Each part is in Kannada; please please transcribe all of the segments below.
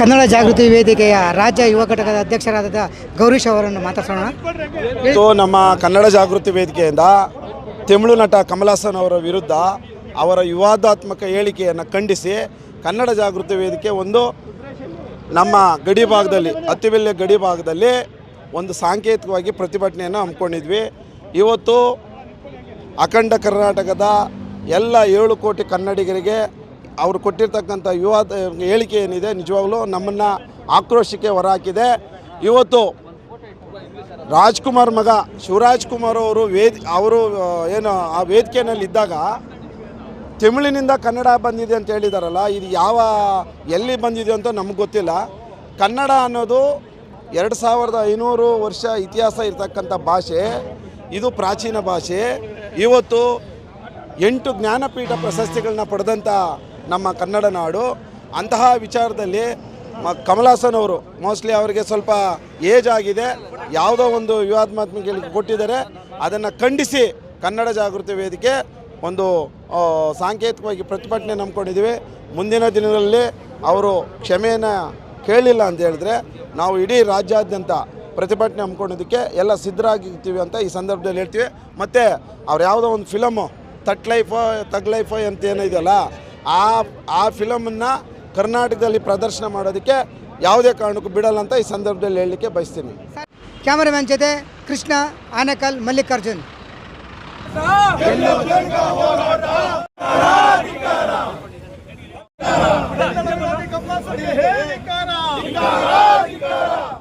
ಕನ್ನಡ ಜಾಗೃತಿ ವೇದಿಕೆಯ ರಾಜ್ಯ ಯುವ ಘಟಕದ ಅಧ್ಯಕ್ಷರಾದ ಗೌರೀಶ್ ಅವರನ್ನು ಮಾತಾಡೋಣ ಇವತ್ತು ನಮ್ಮ ಕನ್ನಡ ಜಾಗೃತಿ ವೇದಿಕೆಯಿಂದ ತಮಿಳು ನಟ ಕಮಲಾಸನ್ ಅವರ ವಿರುದ್ಧ ಅವರ ವಿವಾದಾತ್ಮಕ ಹೇಳಿಕೆಯನ್ನು ಖಂಡಿಸಿ ಕನ್ನಡ ಜಾಗೃತಿ ವೇದಿಕೆ ಒಂದು ನಮ್ಮ ಗಡಿ ಭಾಗದಲ್ಲಿ ಅತ್ತಿಬೆಲೆ ಗಡಿ ಭಾಗದಲ್ಲಿ ಒಂದು ಸಾಂಕೇತಿಕವಾಗಿ ಪ್ರತಿಭಟನೆಯನ್ನು ಹಮ್ಮಿಕೊಂಡಿದ್ವಿ. ಇವತ್ತು ಅಖಂಡ ಕರ್ನಾಟಕದ ಎಲ್ಲ ಏಳು ಕೋಟಿ ಕನ್ನಡಿಗರಿಗೆ ಅವರು ಕೊಟ್ಟಿರ್ತಕ್ಕಂಥ ವಿವಾದ ಹೇಳಿಕೆ ಏನಿದೆ ನಿಜವಾಗ್ಲೂ ನಮ್ಮನ್ನು ಆಕ್ರೋಶಕ್ಕೆ ಹೊರಹಾಕಿದೆ. ಇವತ್ತು ರಾಜ್ಕುಮಾರ್ ಮಗ ಶಿವರಾಜ್ ಕುಮಾರ್ ಅವರು ವೇದ್, ಅವರು ಏನು, ಆ ವೇದಿಕೆಯಲ್ಲಿ ಇದ್ದಾಗ ತಮಿಳಿನಿಂದ ಕನ್ನಡ ಬಂದಿದೆ ಅಂತ ಹೇಳಿದಾರಲ್ಲ, ಇದು ಯಾವ, ಎಲ್ಲಿ ಬಂದಿದೆ ಅಂತ ನಮ್ಗೆ ಗೊತ್ತಿಲ್ಲ. ಕನ್ನಡ ಅನ್ನೋದು ಎರಡು ಸಾವಿರದ ಐನೂರು ವರ್ಷ ಇತಿಹಾಸ ಇರತಕ್ಕಂಥ ಭಾಷೆ, ಇದು ಪ್ರಾಚೀನ ಭಾಷೆ. ಇವತ್ತು ಎಂಟು ಜ್ಞಾನಪೀಠ ಪ್ರಶಸ್ತಿಗಳನ್ನ ಪಡೆದಂಥ ನಮ್ಮ ಕನ್ನಡ ನಾಡು. ಅಂತಹ ವಿಚಾರದಲ್ಲಿ ಕಮಲಾಸನ್ ಅವರು ಮೋಸ್ಟ್ಲಿ ಅವರಿಗೆ ಸ್ವಲ್ಪ ಏಜ್ ಆಗಿದೆ. ಯಾವುದೋ ಒಂದು ವಿವಾದಾತ್ಮಕ ಕೊಟ್ಟಿದ್ದಾರೆ. ಅದನ್ನು ಖಂಡಿಸಿ ಕನ್ನಡ ಜಾಗೃತಿ ವೇದಿಕೆ ಒಂದು ಸಾಂಕೇತಿಕವಾಗಿ ಪ್ರತಿಭಟನೆ ನಂಬ್ಕೊಂಡಿದ್ದೀವಿ. ಮುಂದಿನ ದಿನಗಳಲ್ಲಿ ಅವರು ಕ್ಷಮೆಯನ್ನು ಕೇಳಿಲ್ಲ ಅಂತ ಹೇಳಿದ್ರೆ ನಾವು ಇಡೀ ರಾಜ್ಯಾದ್ಯಂತ ಪ್ರತಿಭಟನೆ ಹಮ್ಮಿಕೊಂಡಿದ್ದಕ್ಕೆ ಎಲ್ಲ ಸಿದ್ಧರಾಗಿರ್ತೀವಿ ಅಂತ ಈ ಸಂದರ್ಭದಲ್ಲಿ ಹೇಳ್ತೀವಿ. ಮತ್ತು ಅವ್ರು ಯಾವುದೋ ಒಂದು ಫಿಲಮು ತಟ್ ಲೈಫೋ ತಗ್ ಲೈಫೋ ಅಂತ ಏನಿದೆಯಲ್ಲ ಆ ಆ ಫಿಲಮನ್ನು ಕರ್ನಾಟಕದಲ್ಲಿ ಪ್ರದರ್ಶನ ಮಾಡೋದಕ್ಕೆ ಯಾವುದೇ ಕಾರಣಕ್ಕೂ ಬಿಡಲ್ಲ ಅಂತ ಈ ಸಂದರ್ಭದಲ್ಲಿ ಹೇಳಲಿಕ್ಕೆ ಬಯಸ್ತೀನಿ. ಕ್ಯಾಮರಾಮ್ಯಾನ್ ಜೊತೆ ಕೃಷ್ಣ ಆನೇಕಲ್ ಮಲ್ಲಿಕಾರ್ಜುನ್.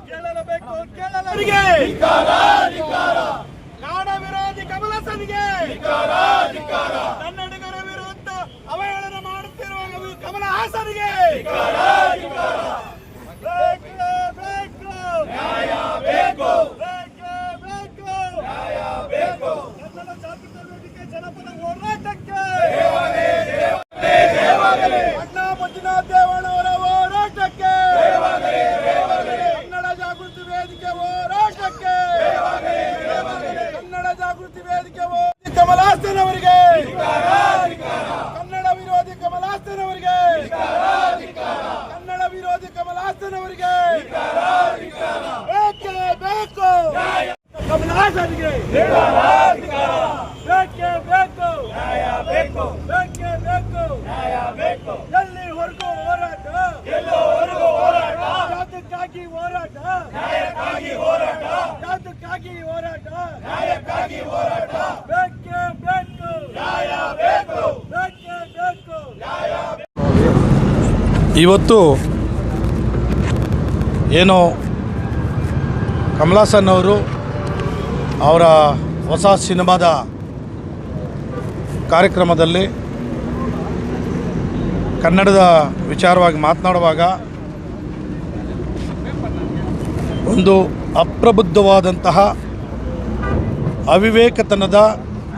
ಕೇಳಲೇಬೇಕು ಕೇಳಲರಿಗೆ ನಾಡ ವಿರೋಧಿ ಕಮಲಸನಿಗೆ ಕನ್ನಡಿಗರ ವಿರುದ್ಧ ಅವಹೇಳನ ಮಾಡುತ್ತಿರುವ ಕಮಲ ಹಾಸನಿಗೆ ಬೇಕು, ಬೇಕು. ಬೇಕು, ಬೇಕು. ಕನ್ನಡ ಜಾಗೃತ ವೇದಿಕೆ ಜನಪದ ಹೋರಾಟಕ್ಕೆ ಅಣ್ಣಾ ಮಂಜುನಾಥ್ ದೇವಣ್ಣವರ ಹೋರಾಟಕ್ಕೆ ಕನ್ನಡ ಜಾಗೃತಿ ವೇದಿಕೆ ಹೋರಾಟಕ್ಕೆ ಕನ್ನಡ ಜಾಗೃತಿ ವೇದಿಕೆ ಹೋ- ಕಮಲಾಸನ್ ಅವರಿಗೆ ಕನ್ನಡ ವಿರೋಧಿ ಕಮಲಾಸನ್ ಅವರಿಗೆ ಕನ್ನಡ ವಿರೋಧಿ ಕಮಲಾಸನ್ ಅವರಿಗೆ ಬೇಕೇ ಬೇಕು ಬೇಕೇ ಬೇಕು. ಬೇಕು. ಬೇಕೇ ಬೇಕು. ಬೇಕು. ಎಲ್ಲಿವರೆಗೂ ಹೋರಾಟ? ಎಲ್ಲವರೆಗೂ ಹೋರಾಟ? ಹೋರಾಟ? ನ್ಯಾಯಕ್ಕಾಗಿ ಹೋರಾಟ? ಹೋರಾಟ? ನ್ಯಾಯಕ್ಕಾಗಿ ಹೋರಾಟ? ಬೇಕೇ ಬೇಕು. ನ್ಯಾಯ ಬೇಕು. ಬೇಕೇ ಬೇಕು. ಇವತ್ತು ಏನು ಕಮಲಾಸನ್ ಅವರು ಅವರ ಹೊಸ ಸಿನಿಮಾದ ಕಾರ್ಯಕ್ರಮದಲ್ಲಿ ಕನ್ನಡದ ವಿಚಾರವಾಗಿ ಮಾತನಾಡುವಾಗ ಒಂದು ಅಪ್ರಬುದ್ಧವಾದಂತಹ ಅವಿವೇಕತನದ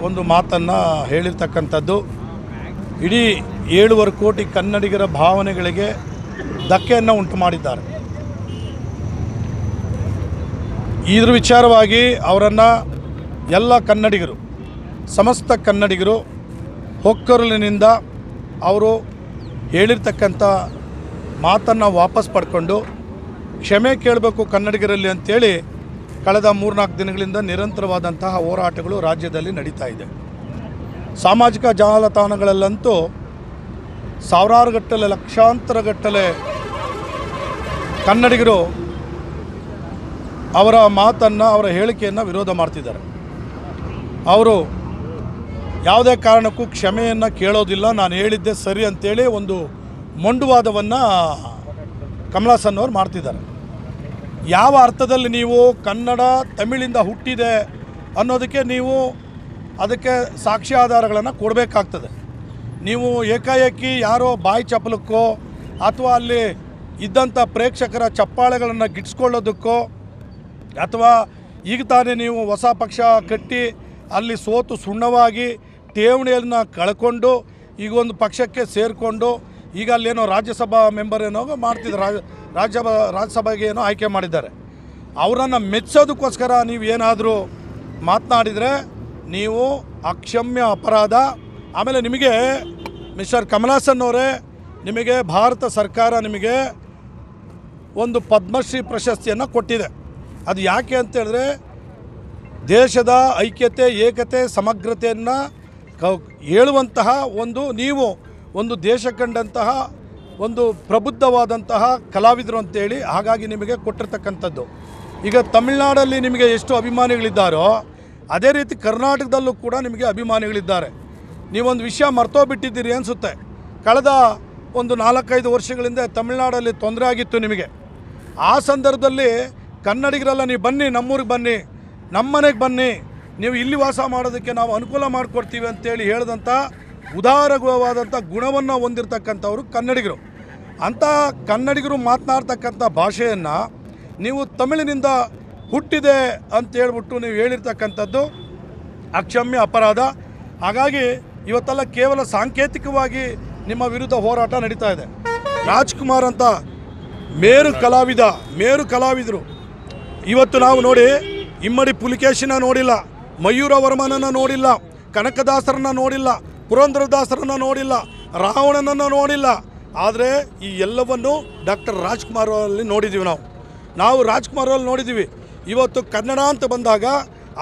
ಒಂದು ಮಾತನ್ನು ಹೇಳಿರ್ತಕ್ಕಂಥದ್ದು. ಇಡೀ ಏಳುವರೆ ಕೋಟಿ ಕನ್ನಡಿಗರ ಭಾವನೆಗಳಿಗೆ ಧಕ್ಕೆಯನ್ನು ಉಂಟು ಮಾಡಿದ್ದಾರೆ. ಇದ್ರ ವಿಚಾರವಾಗಿ ಅವರನ್ನು ಎಲ್ಲ ಕನ್ನಡಿಗರು, ಸಮಸ್ತ ಕನ್ನಡಿಗರು ಹೊಕ್ಕರುಲಿನಿಂದ ಅವರು ಹೇಳಿರ್ತಕ್ಕಂಥ ಮಾತನ್ನು ವಾಪಸ್ ಪಡ್ಕೊಂಡು ಕ್ಷಮೆ ಕೇಳಬೇಕು ಕನ್ನಡಿಗರಲ್ಲಿ ಅಂತೇಳಿ ಕಳೆದ ಮೂರ್ನಾಲ್ಕು ದಿನಗಳಿಂದ ನಿರಂತರವಾದಂತಹ ಹೋರಾಟಗಳು ರಾಜ್ಯದಲ್ಲಿ ನಡೀತಾ ಇದೆ. ಸಾಮಾಜಿಕ ಜಾಲತಾಣಗಳಲ್ಲಂತೂ ಸಾವಿರಾರು ಗಟ್ಟಲೆ, ಲಕ್ಷಾಂತರ ಗಟ್ಟಲೆ ಕನ್ನಡಿಗರು ಅವರ ಮಾತನ್ನು, ಅವರ ಹೇಳಿಕೆಯನ್ನು ವಿರೋಧ ಮಾಡ್ತಿದ್ದಾರೆ. ಅವರು ಯಾವುದೇ ಕಾರಣಕ್ಕೂ ಕ್ಷಮೆಯನ್ನು ಕೇಳೋದಿಲ್ಲ. ನಾನು ಹೇಳಿದ್ದೆ ಸರಿ ಅಂತೇಳಿ ಒಂದು ಮೊಂಡುವಾದವನ್ನು ಕಮಲಾಸನ್ ಅವರು ಮಾಡ್ತಿದ್ದಾರೆ. ಯಾವ ಅರ್ಥದಲ್ಲಿ ನೀವು ಕನ್ನಡ ತಮಿಳಿಂದ ಹುಟ್ಟಿದೆ ಅನ್ನೋದಕ್ಕೆ ನೀವು ಅದಕ್ಕೆ ಸಾಕ್ಷಿ ಆಧಾರಗಳನ್ನು ಕೊಡಬೇಕಾಗ್ತದೆ. ನೀವು ಏಕಾಏಕಿ ಯಾರೋ ಬಾಯಿ ಚಪ್ಪಲಕ್ಕೋ ಅಥವಾ ಅಲ್ಲಿ ಇದ್ದಂಥ ಪ್ರೇಕ್ಷಕರ ಚಪ್ಪಾಳೆಗಳನ್ನು ಗಿಟ್ಸ್ಕೊಳ್ಳೋದಕ್ಕೋ ಅಥವಾ ಈಗ ತಾನೇ ನೀವು ಹೊಸ ಪಕ್ಷ ಕಟ್ಟಿ ಅಲ್ಲಿ ಸೋತು ಸುಣ್ಣವಾಗಿ ಠೇವಣಿಯನ್ನು ಕಳ್ಕೊಂಡು ಈಗ ಒಂದು ಪಕ್ಷಕ್ಕೆ ಸೇರಿಕೊಂಡು ಈಗ ಅಲ್ಲೇನೋ ರಾಜ್ಯಸಭಾ ಮೆಂಬರ್ ಏನೋ ಮಾಡ್ತಿದ್ರು ರಾಜ, ರಾಜ್ಯಸಭಾ, ರಾಜ್ಯಸಭೆಗೆ ಏನೋ ಆಯ್ಕೆ ಮಾಡಿದ್ದಾರೆ. ಅವರನ್ನು ಮೆಚ್ಚೋದಕ್ಕೋಸ್ಕರ ನೀವು ಏನಾದರೂ ಮಾತನಾಡಿದರೆ ನೀವು ಅಕ್ಷಮ್ಯ ಅಪರಾಧ. ಆಮೇಲೆ ನಿಮಗೆ ಮಿಸ್ಟರ್ ಕಮಲಾಸನ್ ಅವರೇ, ನಿಮಗೆ ಭಾರತ ಸರ್ಕಾರ ನಿಮಗೆ ಒಂದು ಪದ್ಮಶ್ರೀ ಪ್ರಶಸ್ತಿಯನ್ನು ಕೊಟ್ಟಿದೆ. ಅದು ಯಾಕೆ ಅಂತ ಹೇಳಿದ್ರೆ ದೇಶದ ಐಕ್ಯತೆ, ಏಕತೆ, ಸಮಗ್ರತೆಯನ್ನು ಕ, ಹೇಳುವಂತಹ ಒಂದು ನೀವು ಒಂದು ದೇಶ ಕಂಡಂತಹ ಒಂದು ಪ್ರಬುದ್ಧವಾದಂತಹ ಕಲಾವಿದರು ಅಂತೇಳಿ ಹಾಗಾಗಿ ನಿಮಗೆ ಕೊಟ್ಟಿರ್ತಕ್ಕಂಥದ್ದು. ಈಗ ತಮಿಳುನಾಡಲ್ಲಿ ನಿಮಗೆ ಎಷ್ಟು ಅಭಿಮಾನಿಗಳಿದ್ದಾರೋ ಅದೇ ರೀತಿ ಕರ್ನಾಟಕದಲ್ಲೂ ಕೂಡ ನಿಮಗೆ ಅಭಿಮಾನಿಗಳಿದ್ದಾರೆ. ನೀವೊಂದು ವಿಷಯ ಮರ್ತೋಗ್ಬಿಟ್ಟಿದ್ದೀರಿ ಅನಿಸುತ್ತೆ. ಕಳೆದ ಒಂದು ನಾಲ್ಕೈದು ವರ್ಷಗಳಿಂದ ತಮಿಳ್ನಾಡಲ್ಲಿ ತೊಂದರೆ ಆಗಿತ್ತು ನಿಮಗೆ. ಆ ಸಂದರ್ಭದಲ್ಲಿ ಕನ್ನಡಿಗರೆಲ್ಲ ನೀವು ಬನ್ನಿ, ನಮ್ಮೂರಿಗೆ ಬನ್ನಿ ನಮ್ಮ ಮನೆಗೆ ಬನ್ನಿ. ನೀವು ಇಲ್ಲಿ ವಾಸ ಮಾಡೋದಕ್ಕೆ ನಾವು ಅನುಕೂಲ ಮಾಡಿಕೊಡ್ತೀವಿ ಅಂತೇಳಿ ಹೇಳಿದಂಥ ಉದಾರವಾದಂಥ ಗುಣವನ್ನು ಹೊಂದಿರತಕ್ಕಂಥವ್ರು ಕನ್ನಡಿಗರು. ಅಂಥ ಕನ್ನಡಿಗರು ಮಾತನಾಡ್ತಕ್ಕಂಥ ಭಾಷೆಯನ್ನು ನೀವು ತಮಿಳಿನಿಂದ ಹುಟ್ಟಿದೆ ಅಂತೇಳ್ಬಿಟ್ಟು ನೀವು ಹೇಳಿರ್ತಕ್ಕಂಥದ್ದು ಅಕ್ಷಮ್ಯ ಅಪರಾಧ. ಹಾಗಾಗಿ ಇವತ್ತೆಲ್ಲ ಕೇವಲ ಸಾಂಕೇತಿಕವಾಗಿ ನಿಮ್ಮ ವಿರುದ್ಧ ಹೋರಾಟ ನಡೀತಾ ಇದೆ. ರಾಜ್ಕುಮಾರ್ ಅಂತ ಮೇರು ಕಲಾವಿದ, ಮೇರು ಕಲಾವಿದರು. ಇವತ್ತು ನಾವು ನೋಡಿ ಇಮ್ಮಡಿ ಪುಲಿಕೇಶಿನ ನೋಡಿಲ್ಲ, ಮಯೂರ ವರ್ಮನನ್ನು ನೋಡಿಲ್ಲ, ಕನಕದಾಸರನ್ನ ನೋಡಿಲ್ಲ, ಪುರಂದ್ರದಾಸರನ್ನ ನೋಡಿಲ್ಲ, ರಾವಣನನ್ನು ನೋಡಿಲ್ಲ. ಆದರೆ ಈ ಎಲ್ಲವನ್ನು ಡಾಕ್ಟರ್ ರಾಜ್ಕುಮಾರ್ ಅವರಲ್ಲಿ ನೋಡಿದ್ದೀವಿ ನಾವು. ನಾವು ರಾಜ್ಕುಮಾರ್ ಅವರಲ್ಲಿ ನೋಡಿದ್ದೀವಿ ಇವತ್ತು ಕನ್ನಡ ಅಂತ ಬಂದಾಗ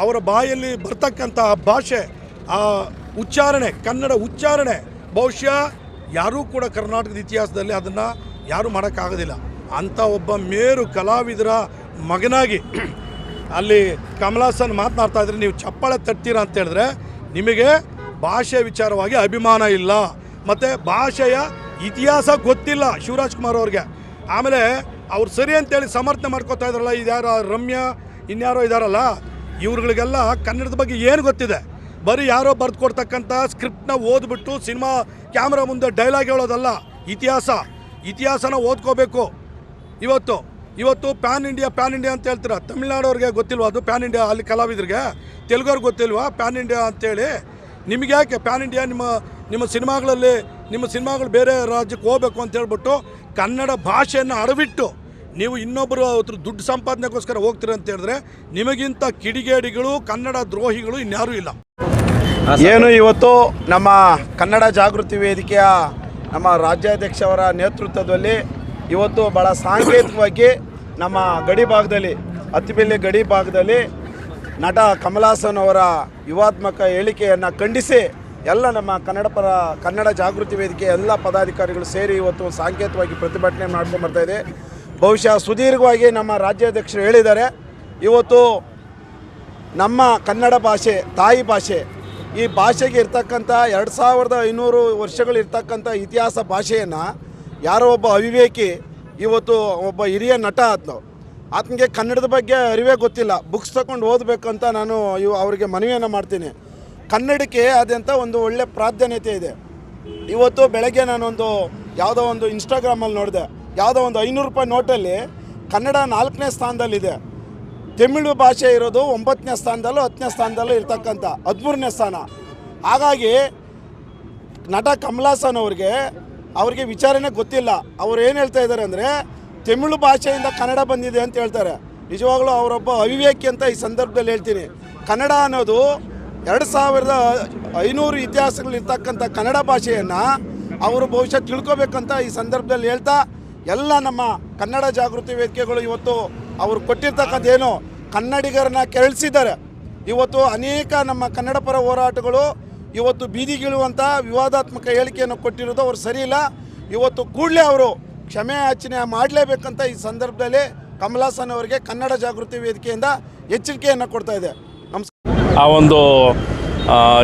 ಅವರ ಬಾಯಲ್ಲಿ ಬರ್ತಕ್ಕಂಥ ಆ ಭಾಷೆ, ಆ ಉಚ್ಚಾರಣೆ, ಕನ್ನಡ ಉಚ್ಚಾರಣೆ, ಬಹುಶಃ ಯಾರೂ ಕೂಡ ಕರ್ನಾಟಕದ ಇತಿಹಾಸದಲ್ಲಿ ಅದನ್ನು ಯಾರೂ ಮಾಡೋಕ್ಕಾಗೋದಿಲ್ಲ. ಅಂಥ ಒಬ್ಬ ಮೇರು ಕಲಾವಿದರ ಮಗನಾಗಿ ಅಲ್ಲಿ ಕಮಲಾಸನ್ ಮಾತನಾಡ್ತಾ ಇದ್ರೆ ನೀವು ಚಪ್ಪಾಳೆ ತಟ್ತೀರಾ ಅಂತ ಹೇಳಿದ್ರೆ ನಿಮಗೆ ಭಾಷೆ ವಿಚಾರವಾಗಿ ಅಭಿಮಾನ ಇಲ್ಲ. ಮತ್ತು ಭಾಷೆಯ ಇತಿಹಾಸ ಗೊತ್ತಿಲ್ಲ ಶಿವರಾಜ್ ಕುಮಾರ್ ಅವ್ರಿಗೆ. ಆಮೇಲೆ ಅವ್ರು ಸರಿ ಅಂತೇಳಿ ಸಮರ್ಥನೆ ಮಾಡ್ಕೋತಾ ಇದ್ರಲ್ಲ ಇದ್ಯಾರೋ ರಮ್ಯ, ಇನ್ಯಾರೋ ಇದಾರಲ್ಲ, ಇವ್ರುಗಳಿಗೆಲ್ಲ ಕನ್ನಡದ ಬಗ್ಗೆ ಏನು ಗೊತ್ತಿದೆ? ಬರೀ ಯಾರೋ ಬರೆದುಕೊಡ್ತಕ್ಕಂಥ ಸ್ಕ್ರಿಪ್ಟ್ನ ಓದ್ಬಿಟ್ಟು ಸಿನಿಮಾ ಕ್ಯಾಮ್ರಾ ಮುಂದೆ ಡೈಲಾಗ್ ಹೇಳೋದಲ್ಲ, ಇತಿಹಾಸ. ಇತಿಹಾಸನ ಓದ್ಕೋಬೇಕು. ಇವತ್ತು ಇವತ್ತು ಪ್ಯಾನ್ ಇಂಡಿಯಾ ಪ್ಯಾನ್ ಇಂಡಿಯಾ ಅಂತ ಹೇಳ್ತೀರ? ತಮಿಳ್ನಾಡವ್ರಿಗೆ ಗೊತ್ತಿಲ್ವಾ ಅದು? ಪ್ಯಾನ್ ಇಂಡಿಯಾ, ಅಲ್ಲಿ ಕಲಾವಿದರಿಗೆ? ತೆಲುಗವ್ರಿಗೆ ಗೊತ್ತಿಲ್ವಾ? ಪ್ಯಾನ್ ಇಂಡಿಯಾ ಅಂತೇಳಿ ನಿಮಗೆ ಯಾಕೆ ಪ್ಯಾನ್ ಇಂಡಿಯಾ ನಿಮ್ಮ ನಿಮ್ಮ ಸಿನಿಮಾಗಳಲ್ಲಿ, ನಿಮ್ಮ ಸಿನಿಮಾಗಳು ಬೇರೆ ರಾಜ್ಯಕ್ಕೆ ಹೋಗ್ಬೇಕು ಅಂತ ಹೇಳ್ಬಿಟ್ಟು ಕನ್ನಡ ಭಾಷೆಯನ್ನು ಅಡವಿಟ್ಟು ನೀವು ಇನ್ನೊಬ್ಬರು ಅವ್ರ ದುಡ್ಡು ಸಂಪಾದನೆಗೋಸ್ಕರ ಹೋಗ್ತೀರ ಅಂತ ಹೇಳಿದ್ರೆ ನಿಮಗಿಂತ ಕಿಡಿಗೇಡಿಗಳು, ಕನ್ನಡ ದ್ರೋಹಿಗಳು ಇನ್ಯಾರೂ ಇಲ್ಲ. ಏನು, ಇವತ್ತು ನಮ್ಮ ಕನ್ನಡ ಜಾಗೃತಿ ವೇದಿಕೆಯ ನಮ್ಮ ರಾಜ್ಯಾಧ್ಯಕ್ಷವರ ನೇತೃತ್ವದಲ್ಲಿ ಇವತ್ತು ಭಾಳ ಸಾಂಕೇತಿಕವಾಗಿ ನಮ್ಮ ಗಡಿ ಭಾಗದಲ್ಲಿ ಅತ್ತಿಬೆಲೆ ಗಡಿ ಭಾಗದಲ್ಲಿ ನಟ ಕಮಲಾಸನ್ ಅವರ ಯುವಾತ್ಮಕ ಹೇಳಿಕೆಯನ್ನು ಖಂಡಿಸಿ ಎಲ್ಲ ನಮ್ಮ ಕನ್ನಡ ಪರ, ಕನ್ನಡ ಜಾಗೃತಿ ವೇದಿಕೆ ಎಲ್ಲ ಪದಾಧಿಕಾರಿಗಳು ಸೇರಿ ಇವತ್ತು ಸಾಂಕೇತಿಕವಾಗಿ ಪ್ರತಿಭಟನೆ ಮಾಡ್ಕೊಂಡು ಇದೆ. ಬಹುಶಃ ಸುದೀರ್ಘವಾಗಿ ನಮ್ಮ ರಾಜ್ಯಾಧ್ಯಕ್ಷರು ಹೇಳಿದ್ದಾರೆ. ಇವತ್ತು ನಮ್ಮ ಕನ್ನಡ ಭಾಷೆ, ತಾಯಿ ಭಾಷೆ, ಈ ಭಾಷೆಗೆ ಇರ್ತಕ್ಕಂಥ ಎರಡು ಸಾವಿರದ ಐನೂರು ವರ್ಷಗಳಿರ್ತಕ್ಕಂಥ ಇತಿಹಾಸ ಭಾಷೆಯನ್ನು ಯಾರೋ ಒಬ್ಬ ಅವಿವೇಕಿ ಇವತ್ತು ಒಬ್ಬ ಹಿರಿಯ ನಟ ಆತ್ನು ಆತನಿಗೆ ಕನ್ನಡದ ಬಗ್ಗೆ ಅರಿವೇ ಗೊತ್ತಿಲ್ಲ. ಬುಕ್ಸ್ ತಗೊಂಡು ಓದಬೇಕಂತ ನಾನು ಇವು ಅವರಿಗೆ ಮನವಿಯನ್ನು ಮಾಡ್ತೀನಿ. ಕನ್ನಡಕ್ಕೆ ಆದಂಥ ಒಂದು ಒಳ್ಳೆ ಪ್ರಾಧಾನ್ಯತೆ ಇದೆ. ಇವತ್ತು ಬೆಳಗ್ಗೆ ನಾನೊಂದು ಯಾವುದೋ ಒಂದು ಇನ್ಸ್ಟಾಗ್ರಾಮಲ್ಲಿ ನೋಡಿದೆ. ಯಾವುದೋ ಒಂದು ಐನೂರು ರೂಪಾಯಿ ನೋಟಲ್ಲಿ ಕನ್ನಡ ನಾಲ್ಕನೇ ಸ್ಥಾನದಲ್ಲಿದೆ. ತಮಿಳು ಭಾಷೆ ಇರೋದು ಒಂಬತ್ತನೇ ಸ್ಥಾನದಲ್ಲೂ ಹತ್ತನೇ ಸ್ಥಾನದಲ್ಲೂ ಇರ್ತಕ್ಕಂಥ ಹದಿಮೂರನೇ ಸ್ಥಾನ. ಹಾಗಾಗಿ ನಟ ಕಮಲಾಸನ್ ಅವ್ರಿಗೆ ಅವ್ರಿಗೆ ವಿಚಾರನೇ ಗೊತ್ತಿಲ್ಲ. ಅವ್ರು ಏನು ಹೇಳ್ತಾ ಇದ್ದಾರೆ ಅಂದರೆ, ತಮಿಳು ಭಾಷೆಯಿಂದ ಕನ್ನಡ ಬಂದಿದೆ ಅಂತ ಹೇಳ್ತಾರೆ. ನಿಜವಾಗ್ಲೂ ಅವರೊಬ್ಬ ಅವಿವೇಕಿ ಅಂತ ಈ ಸಂದರ್ಭದಲ್ಲಿ ಹೇಳ್ತೀನಿ. ಕನ್ನಡ ಅನ್ನೋದು ಎರಡು ಸಾವಿರದ ಐನೂರು ಇತಿಹಾಸಗಳಿರ್ತಕ್ಕಂಥ ಕನ್ನಡ ಭಾಷೆಯನ್ನು ಅವರು ಬಹುಶಃ ತಿಳ್ಕೊಬೇಕಂತ ಈ ಸಂದರ್ಭದಲ್ಲಿ ಹೇಳ್ತಾ, ಎಲ್ಲ ನಮ್ಮ ಕನ್ನಡ ಜಾಗೃತಿ ವೇದಿಕೆಗಳು ಇವತ್ತು ಅವರು ಕೊಟ್ಟಿರ್ತಕ್ಕಂಥ ಏನು ಕನ್ನಡಿಗರನ್ನ ಕೆರಳಿಸಿದ್ದಾರೆ. ಇವತ್ತು ಅನೇಕ ನಮ್ಮ ಕನ್ನಡ ಪರ ಹೋರಾಟಗಳು ಇವತ್ತು ಬೀದಿಗಿಳುವಂಥ ವಿವಾದಾತ್ಮಕ ಹೇಳಿಕೆಯನ್ನು ಕೊಟ್ಟಿರೋದು ಅವರು ಸರಿಯಿಲ್ಲ. ಇವತ್ತು ಕೂಡಲೇ ಅವರು ಕ್ಷಮೆ ಯಾಚನೆ ಮಾಡಲೇಬೇಕಂತ ಈ ಸಂದರ್ಭದಲ್ಲಿ ಕಮಲಾಸನ್ ಅವರಿಗೆ ಕನ್ನಡ ಜಾಗೃತಿ ವೇದಿಕೆಯಿಂದ ಎಚ್ಚರಿಕೆಯನ್ನು ಕೊಡ್ತಾ ಇದೆ. ಆ ಒಂದು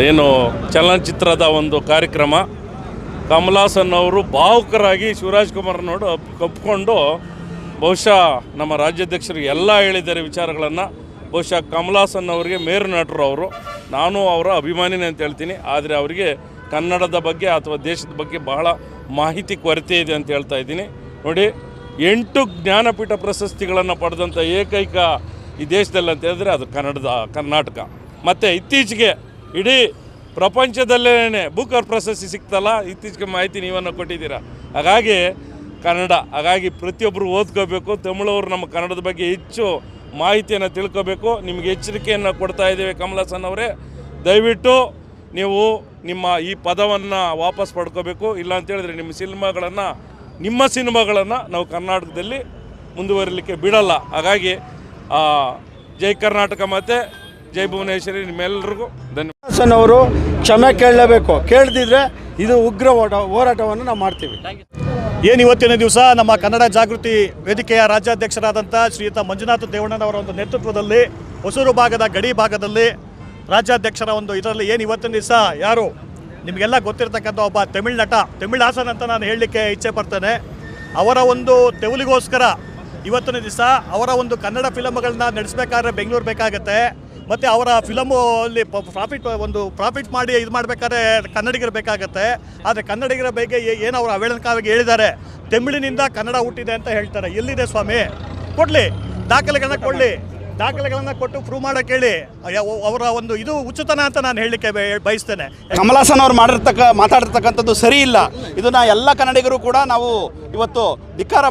ಏನು ಚಲನಚಿತ್ರದ ಒಂದು ಕಾರ್ಯಕ್ರಮ ಕಮಲಾಸನ್ ಅವರು ಭಾವುಕರಾಗಿ ಶಿವರಾಜ್ ಕುಮಾರ್ ನೋಡು ಒಪ್ಕೊಂಡು ಬಹುಶಃ ನಮ್ಮ ರಾಜ್ಯಾಧ್ಯಕ್ಷರಿಗೆ ಎಲ್ಲ ಹೇಳಿದ್ದಾರೆ ವಿಚಾರಗಳನ್ನು. ಬಹುಶಃ ಕಮಲಾಸನ್ ಅವರಿಗೆ ಮೇರು ನಟರು ಅವರು. ನಾನು ಅವರ ಅಭಿಮಾನಿನೇ ಅಂತ ಹೇಳ್ತೀನಿ. ಆದರೆ ಅವರಿಗೆ ಕನ್ನಡದ ಬಗ್ಗೆ ಅಥವಾ ದೇಶದ ಬಗ್ಗೆ ಬಹಳ ಮಾಹಿತಿ ಕೊರತೆ ಇದೆ ಅಂತ ಹೇಳ್ತಾ ಇದ್ದೀನಿ. ನೋಡಿ, ಎಂಟು ಜ್ಞಾನಪೀಠ ಪ್ರಶಸ್ತಿಗಳನ್ನು ಪಡೆದಂಥ ಏಕೈಕ ಈ ದೇಶದಲ್ಲಿ ಅಂತ ಹೇಳಿದ್ರೆ ಅದು ಕನ್ನಡದ, ಕರ್ನಾಟಕ. ಮತ್ತು ಇತ್ತೀಚೆಗೆ ಇಡೀ ಪ್ರಪಂಚದಲ್ಲೇ ಬುಕರ್ ಪ್ರಶಸ್ತಿ ಸಿಕ್ತಲ್ಲ, ಇತ್ತೀಚೆಗೆ ಮಾಹಿತಿ ನೀವನ್ನು ಕೊಟ್ಟಿದ್ದೀರಾ? ಹಾಗಾಗಿ ಕನ್ನಡ, ಹಾಗಾಗಿ ಪ್ರತಿಯೊಬ್ಬರು ಓದ್ಕೋಬೇಕು. ತಮಿಳವರು ನಮ್ಮ ಕನ್ನಡದ ಬಗ್ಗೆ ಹೆಚ್ಚು ಮಾಹಿತಿಯನ್ನು ತಿಳ್ಕೋಬೇಕು. ನಿಮಗೆ ಎಚ್ಚರಿಕೆಯನ್ನು ಕೊಡ್ತಾ ಇದ್ದೇವೆ ಕಮಲಸನ್ ಅವರೇ. ದಯವಿಟ್ಟು ನೀವು ನಿಮ್ಮ ಈ ಪದವನ್ನು ವಾಪಸ್ ಪಡ್ಕೋಬೇಕು. ಇಲ್ಲ ಅಂತ ಹೇಳಿದ್ರೆ ನಿಮ್ಮ ಸಿನಿಮಾಗಳನ್ನು ನಿಮ್ಮ ಸಿನಿಮಾಗಳನ್ನು ನಾವು ಕರ್ನಾಟಕದಲ್ಲಿ ಮುಂದುವರಿಲಿಕ್ಕೆ ಬಿಡಲ್ಲ. ಹಾಗಾಗಿ ಜೈ ಕರ್ನಾಟಕ ಮತ್ತು ಜೈ ಭುವನೇಶ್ವರಿ ನಿಮ್ಮೆಲ್ಲರಿಗೂ ಧನ್ಯವಾದ. ಹಾಸನ್ ಅವರು ಕ್ಷಮೆ ಕೇಳಲೇಬೇಕು. ಕೇಳದಿದ್ರೆ ಇದು ಉಗ್ರ ಹೋರಾಟ ಹೋರಾಟವನ್ನು ನಾವು ಮಾಡ್ತೀವಿ. ಏನು ಇವತ್ತಿನ ದಿವಸ ನಮ್ಮ ಕನ್ನಡ ಜಾಗೃತಿ ವೇದಿಕೆಯ ರಾಜ್ಯಾಧ್ಯಕ್ಷರಾದಂಥ ಶ್ರೀಯುತ ಮಂಜುನಾಥ ದೇವಣ್ಣನವರ ಒಂದು ನೇತೃತ್ವದಲ್ಲಿ ಹೊಸೂರು ಭಾಗದ ಗಡಿ ಭಾಗದಲ್ಲಿ ರಾಜ್ಯಾಧ್ಯಕ್ಷರ ಒಂದು ಇದರಲ್ಲಿ ಏನು ಇವತ್ತಿನ ದಿವಸ? ಯಾರು? ನಿಮಗೆಲ್ಲ ಗೊತ್ತಿರತಕ್ಕಂಥ ಒಬ್ಬ ತಮಿಳ್ ನಟ, ತಮಿಳ್ ಹಾಸನ್ ಅಂತ ನಾನು ಹೇಳಲಿಕ್ಕೆ ಇಚ್ಛೆ ಪಡ್ತೇನೆ. ಅವರ ಒಂದು ತೆವಲಿಗೋಸ್ಕರ ಇವತ್ತಿನ ದಿವಸ ಅವರ ಒಂದು ಕನ್ನಡ ಫಿಲಮ್ಗಳನ್ನ ನಡೆಸಬೇಕಾದ್ರೆ ಬೆಂಗಳೂರು ಬೇಕಾಗತ್ತೆ. ಮತ್ತು ಅವರ ಫಿಲಮು ಅಲ್ಲಿ ಪ್ರಾಫಿಟ್ ಒಂದು ಪ್ರಾಫಿಟ್ ಮಾಡಿ ಇದು ಮಾಡಬೇಕಾದ್ರೆ ಕನ್ನಡಿಗರು ಬೇಕಾಗತ್ತೆ. ಆದರೆ ಕನ್ನಡಿಗರ ಬಗ್ಗೆ ಏನು ಅವರು ಅವೇಳನಕಾವಾಗಿ ಹೇಳಿದ್ದಾರೆ? ತಮಿಳಿನಿಂದ ಕನ್ನಡ ಹುಟ್ಟಿದೆ ಅಂತ ಹೇಳ್ತಾರೆ. ಎಲ್ಲಿದೆ ಸ್ವಾಮಿ? ಕೊಡಲಿ. ದಾಖಲೆಗಳನ್ನ ಕೊಡಲಿ. ದಾಖಲೆಗಳನ್ನ ಕೊಟ್ಟು ಪ್ರೂವ್ ಮಾಡೋಕೆ ಹೇಳಿ ಅವರ ಒಂದು ಇದು ಉಚಿತನ ಅಂತ ನಾನು ಹೇಳಲಿಕ್ಕೆ ಬಯ- ಬಯಸ್ತೇನೆ. ಕಮಲಾಸನ್ ಅವ್ರು ಮಾಡಿರ್ತಕ್ಕ ಮಾತಾಡಿರ್ತಕ್ಕಂಥದ್ದು ಸರಿ ಇಲ್ಲ. ಇದನ್ನ ಎಲ್ಲ ಕನ್ನಡಿಗರು ಕೂಡ ನಾವು ಇವತ್ತು ಧಿಕ್ಕಾರ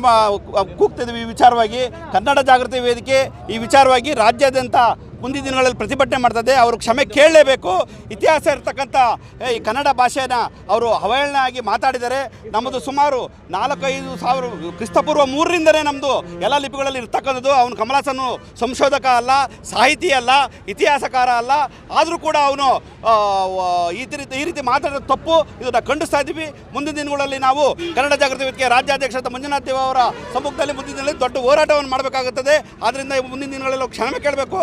ಕೂಗ್ತಿದ್ವಿ ಈ ವಿಚಾರವಾಗಿ. ಕನ್ನಡ ಜಾಗೃತಿ ವೇದಿಕೆ ಈ ವಿಚಾರವಾಗಿ ರಾಜ್ಯಾದ್ಯಂತ ಮುಂದಿನ ದಿನಗಳಲ್ಲಿ ಪ್ರತಿಭಟನೆ ಮಾಡ್ತದೆ. ಅವರು ಕ್ಷಮೆ ಕೇಳಲೇಬೇಕು. ಇತಿಹಾಸ ಇರತಕ್ಕಂಥ ಈ ಕನ್ನಡ ಭಾಷೆನ ಅವರು ಅವಹೇಳನ ಆಗಿ ಮಾತಾಡಿದರೆ ನಮ್ಮದು ಸುಮಾರು ನಾಲ್ಕೈದು ಸಾವಿರ, ಕ್ರಿಸ್ತಪೂರ್ವ ಮೂರರಿಂದನೇ ನಮ್ಮದು ಎಲ್ಲ ಲಿಪಿಗಳಲ್ಲಿ ಇರ್ತಕ್ಕಂಥದ್ದು. ಅವನು ಕಮಲಾಸನು ಸಂಶೋಧಕ ಅಲ್ಲ, ಸಾಹಿತಿ ಅಲ್ಲ, ಇತಿಹಾಸಕಾರ ಅಲ್ಲ. ಆದರೂ ಕೂಡ ಅವನು ಈ ರೀತಿ ಈ ರೀತಿ ಮಾತಾಡೋದು ತಪ್ಪು. ಇದನ್ನು ಖಂಡಿಸ್ತಾ ಇದ್ದೀವಿ. ಮುಂದಿನ ದಿನಗಳಲ್ಲಿ ನಾವು ಕನ್ನಡ ಜಾಗೃತಿ ವೇದಿಕೆ ರಾಜ್ಯಾಧ್ಯಕ್ಷರಾದ ಮಂಜುನಾಥ್ ದೇವ ಅವರ ಸಮ್ಮುಖದಲ್ಲಿ ಮುಂದಿನ ದಿನಗಳಲ್ಲಿ ದೊಡ್ಡ ಹೋರಾಟವನ್ನು ಮಾಡಬೇಕಾಗುತ್ತದೆ. ಆದ್ದರಿಂದ ಮುಂದಿನ ದಿನಗಳಲ್ಲಿ ಕ್ಷಮೆ ಕೇಳಬೇಕು.